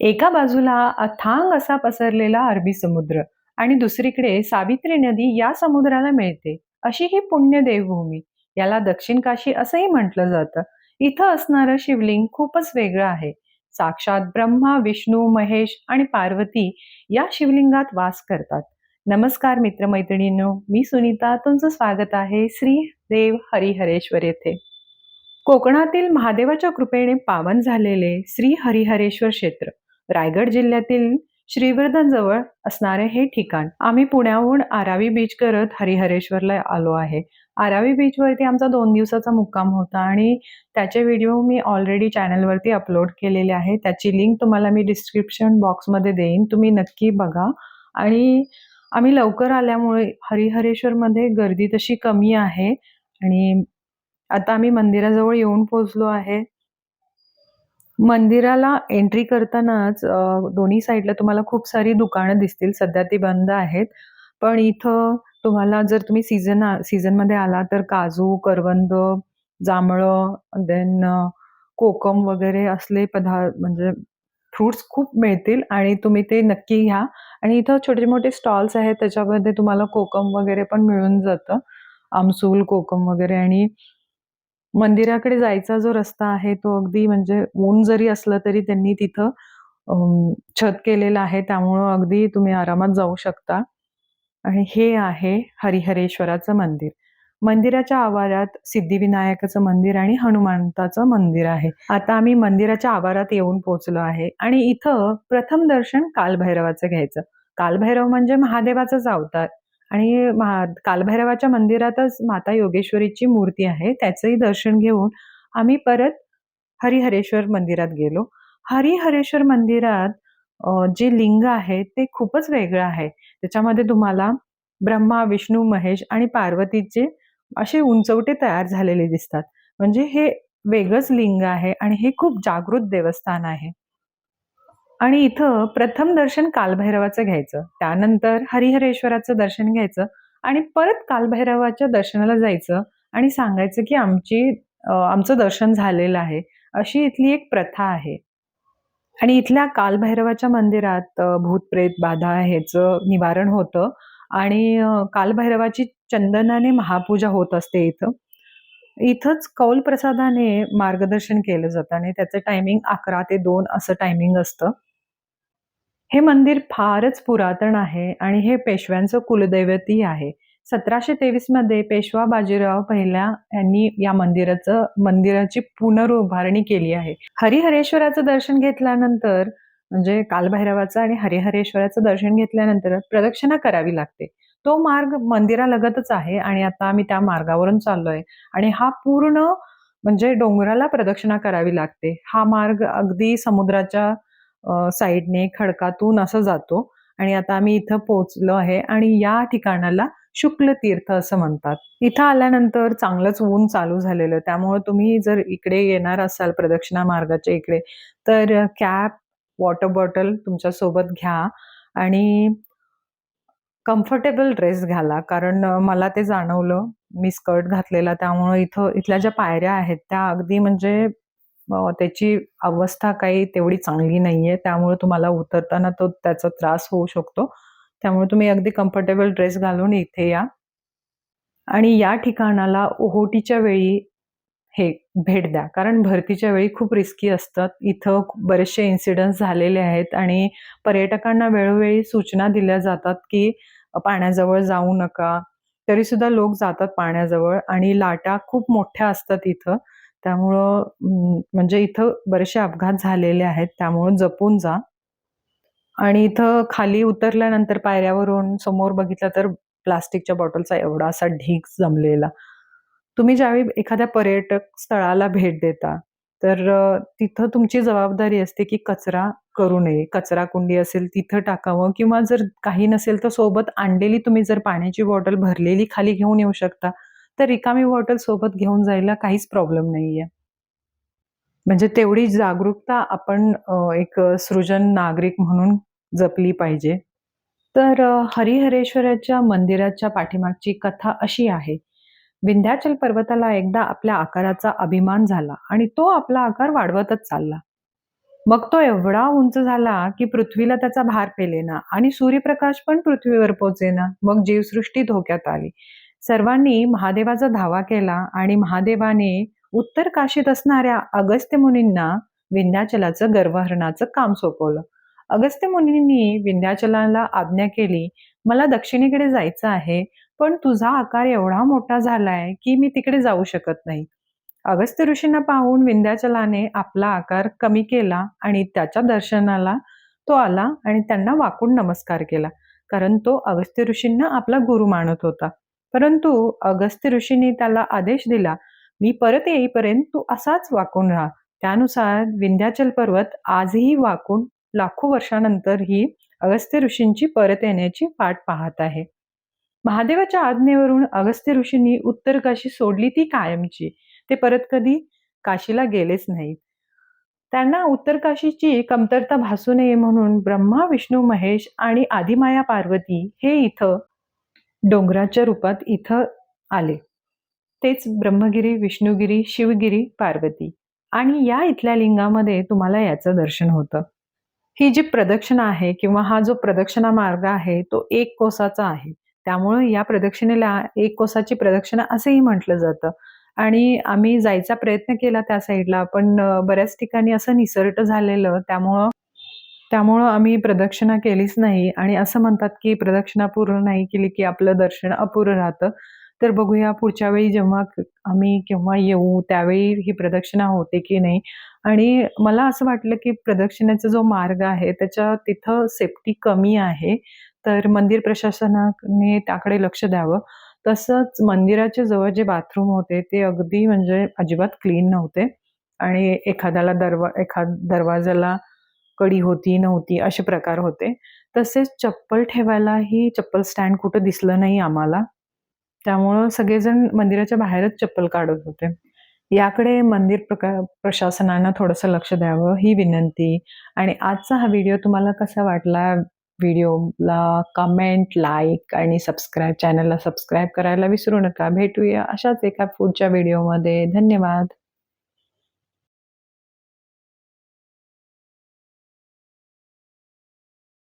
एका बाजूला अथांग असा पसरलेला अरबी समुद्र आणि दुसरीकडे सावित्री नदी या समुद्राला मिळते. अशी ही पुण्य देवभूमी. याला दक्षिण काशी असंही म्हटलं जातं. इथं असणारं शिवलिंग खूपच वेगळं आहे. साक्षात ब्रह्मा विष्णू महेश आणि पार्वती या शिवलिंगात वास करतात. नमस्कार मित्रमैत्रिणींनो मी सुनीता. तुमचं स्वागत आहे श्री देव हरिहरेश्वर येथे. कोकणातील महादेवाच्या कृपेने पावन झालेले श्री हरिहरेश्वर क्षेत्र. रायगड जिल्ह्यातील श्रीवर्धनजवळ असणारे हे ठिकाण. आम्ही पुण्याहून आरावी बीच करत हरिहरेश्वरला आलो आहे. आरावी बीचवरती आमचा दोन दिवसाचा मुक्काम होता आणि त्याचे व्हिडिओ मी ऑलरेडी चॅनलवरती अपलोड केलेले आहे. त्याची लिंक तुम्हाला मी डिस्क्रिप्शन बॉक्समध्ये देईन. तुम्ही नक्की बघा. आणि आम्ही लवकर आल्यामुळे हरिहरेश्वरमध्ये गर्दी तशी कमी आहे. आणि आता आम्ही मंदिराजवळ येऊन पोहोचलो आहे. मंदिराला एंट्री करतानाच दोन्ही साईडला तुम्हाला खूप सारी दुकानं दिसतील. सध्या ती बंद आहेत. पण इथं तुम्हाला जर तुम्ही सीझन सीझनमध्ये आला तर काजू करवंद जांभळं देन कोकम वगैरे असले पदार्थ म्हणजे फ्रुट्स खूप मिळतील आणि तुम्ही ते नक्की घ्या. आणि इथं छोटे मोठे स्टॉल्स आहेत. त्याच्यामध्ये तुम्हाला कोकम वगैरे पण मिळून जातं. आमसूल कोकम वगैरे आणि मंदिराकडे जायचा जो रस्ता आहे तो अगदी म्हणजे ऊन जरी असलं तरी त्यांनी तिथं छत केलेलं आहे. त्यामुळं अगदी तुम्ही आरामात जाऊ शकता. आणि हे आहे हरिहरेश्वराचं मंदिर. मंदिराच्या आवारात सिद्धिविनायकाचं मंदिर आणि हनुमंताचं मंदिर आहे. आता आम्ही मंदिराच्या आवारात येऊन पोहोचलो आहे आणि इथं प्रथम दर्शन कालभैरवाचं घ्यायचं. कालभैरव म्हणजे महादेवाचाच अवतार. आणि महा कालभैरवाच्या मंदिरातच माता योगेश्वरीची मूर्ती आहे त्याचंही दर्शन घेऊन आम्ही परत हरिहरेश्वर मंदिरात गेलो. हरिहरेश्वर मंदिरात जे लिंग आहे ते खूपच वेगळं आहे. त्याच्यामध्ये तुम्हाला ब्रह्मा विष्णू महेश आणि पार्वतीचे असे उंचवटे तयार झालेले दिसतात. म्हणजे हे वेगळंच लिंग आहे आणि हे खूप जागृत देवस्थान आहे. आणि इथं प्रथम दर्शन कालभैरवाचं घ्यायचं. त्यानंतर हरिहरेश्वराचं दर्शन घ्यायचं आणि परत कालभैरवाच्या दर्शनाला जायचं आणि सांगायचं की आमची आमचं दर्शन झालेलं आहे. अशी इथली एक प्रथा आहे. आणि इथल्या कालभैरवाच्या मंदिरात भूतप्रेत बाधा ह्याचं निवारण होतं. आणि कालभैरवाची चंदनाने महापूजा होत असते इथं. इथंच कौल प्रसादाने मार्गदर्शन केलं जातं आणि त्याचं टायमिंग अकरा ते दोन असं टायमिंग असतं. हे मंदिर फारच पुरातन आहे आणि हे पेशव्यांचं कुलदैवतही आहे. सतराशे तेवीसमध्ये पेशवा बाजीराव पहिल्या यांनी या मंदिराचं मंदिराची पुनरुभारणी केली आहे. हरिहरेश्वराचं दर्शन घेतल्यानंतर म्हणजे कालभैरवाचं आणि हरिहरेश्वराचं दर्शन घेतल्यानंतर प्रदक्षिणा करावी लागते. तो मार्ग मंदिरालगतच आहे आणि आता आम्ही त्या मार्गावरून चाललोय. आणि हा पूर्ण म्हणजे डोंगराला प्रदक्षिणा करावी लागते. हा मार्ग अगदी समुद्राच्या साईडने खडकातून असं जातो. आणि आता आम्ही इथं पोहोचलो आहे आणि या ठिकाणाला शुक्ल तीर्थ असं म्हणतात. इथं आल्यानंतर चांगलंच ऊन चालू झालेलं. त्यामुळे तुम्ही जर इकडे येणार असाल प्रदक्षिणा मार्गाच्या इकडे तर कॅप वॉटर बॉटल तुमच्यासोबत घ्या आणि कम्फर्टेबल ड्रेस घाला. कारण मला ते जाणवलं. मी स्कर्ट घातलेला त्यामुळं इथं इथल्या ज्या पायऱ्या आहेत त्या अगदी म्हणजे त्याची अवस्था काही तेवढी चांगली नाही आहे त्यामुळे तुम्हाला उतरताना तो त्याचा त्रास होऊ शकतो. त्यामुळे तुम्ही अगदी कम्फर्टेबल ड्रेस घालून इथे या. आणि या ठिकाणाला ओहोटीच्या वेळी हे भेट द्या. कारण भरतीच्या वेळी खूप रिस्की असतात. इथं बरेचसे इन्सिडन्स झालेले आहेत आणि पर्यटकांना वेळोवेळी सूचना दिल्या जातात की पाण्याजवळ जाऊ नका. तरी सुद्धा लोक जातात पाण्याजवळ आणि लाटा खूप मोठ्या असतात इथं. त्यामुळं म्हणजे इथं बरेचसे अपघात झालेले आहेत. त्यामुळं जपून जा. आणि इथं खाली उतरल्यानंतर पायऱ्यावरून समोर बघितलं तर प्लास्टिकच्या बॉटलचा एवढा असा ढीग जमलेला. तुम्ही ज्यावेळी एखाद्या पर्यटक स्थळाला भेट देता तर तिथं तुमची जबाबदारी असते की कचरा करू नये. कचरा कुंडी असेल तिथं टाकावं किंवा जर काही नसेल तर सोबत आणलेली तुम्ही जर पाण्याची बॉटल भरलेली खाली घेऊन येऊ शकता तर रिकामी बॉटल सोबत घेऊन जायला काहीच प्रॉब्लेम नाहीये. म्हणजे तेवढी जागरूकता आपण एक सृजन नागरिक म्हणून जपली पाहिजे. तर हरिहरेश्वराच्या मंदिराच्या पाठीमागची कथा अशी आहे. विंध्याचल पर्वताला एकदा आपल्या आकाराचा अभिमान झाला आणि तो आपला आकार वाढवतच चालला मग तो एवढा उंच झाला, की पृथ्वीला त्याचा भार पेलेना आणि सूर्यप्रकाश पण पृथ्वीवर पोचेना मग जीवसृष्टी धोक्यात आली. सर्वांनी महादेवाचा धावा केला आणि महादेवाने उत्तर काशीत असणाऱ्या अगस्त्य मुनींना विंध्याचलाचं गर्भहरणाचं काम सोपवलं. अगस्त्य मुनींनी विंध्याचलाला आज्ञा केली, "मला दक्षिणेकडे जायचं आहे, पण तुझा आकार एवढा मोठा झालाय, की मी तिकडे जाऊ शकत नाही." अगस्त्य ऋषींना पाहून विंध्याचलाने आपला आकार कमी केला आणि त्याच्या दर्शनाला तो आला आणि त्यांना वाकून नमस्कार केला. कारण तो अगस्त्य ऋषींना आपला गुरु मानत होता. परंतु अगस्त्य ऋषींनी त्याला आदेश दिला, "मी परत येईपर्यंत तू असाच वाकून राहा." त्यानुसार विंध्याचल पर्वत आजही वाकून लाखो वर्षानंतरही अगस्त्य ऋषींची परत येण्याची वाट पाहत आहे. महादेवाच्या आज्ञेवरून अगस्त्य ऋषींनी उत्तर काशी सोडली ती कायमची. ते परत कधी काशीला गेलेच नाहीत. त्यांना उत्तर काशीची कमतरता भासू नये म्हणून ब्रह्मा, विष्णू, महेश आणि आदिमाया पार्वती हे इथं डोंगराच्या रूपात इथं आले. तेच ब्रह्मगिरी, विष्णुगिरी, शिवगिरी, पार्वती आणि या इथल्या लिंगामध्ये तुम्हाला याचं दर्शन होतं. ही जी प्रदक्षिणा आहे किंवा हा जो प्रदक्षिणा मार्ग आहे तो एक कोसाचा आहे. त्यामुळे या प्रदक्षिणेला एक कोसाची प्रदक्षिणा असंही म्हटलं जातं. आणि आम्ही जायचा प्रयत्न केला त्या साईडला पण बऱ्याच ठिकाणी असं निसरट झालेलं त्यामुळं त्यामुळं आम्ही प्रदक्षिणा केलीच नाही आणि असं म्हणतात, की प्रदक्षिणा पूर्ण नाही केली, की आपलं दर्शन अपुरं राहतं. तर बघूया पुढच्या वेळी जेव्हा आम्ही केव्हा येऊ, त्यावेळी ही प्रदक्षिणा होते की नाही. आणि मला असं वाटलं, की प्रदक्षिणेचा जो मार्ग आहे, त्याच्या तिथं सेफ्टी कमी आहे. तर मंदिर प्रशासनाने त्याकडे लक्ष द्यावं. तसंच मंदिराच्या जवळ जे बाथरूम होते, ते अगदी म्हणजे अजिबात क्लीन नव्हते आणि एखाद्याला दरवा एखाद दरवाजाला कडी होती, नव्हती असे प्रकार होते. तसेच चप्पल ठेवायलाही चप्पल स्टँड कुठं दिसलं नाही आम्हाला. त्यामुळं सगळेजण मंदिराच्या बाहेरच चप्पल काढत होते. याकडे मंदिर प्रका प्रशासनानं थोडंसं लक्ष द्यावं ही विनंती आणि आजचा हा व्हिडिओ तुम्हाला कसा वाटला? व्हिडिओला कमेंट, लाईक आणि सबस्क्राईब चॅनलला सबस्क्राईब करायला विसरू नका. भेटूया अशाच एका पुढच्या व्हिडिओमध्ये. धन्यवाद.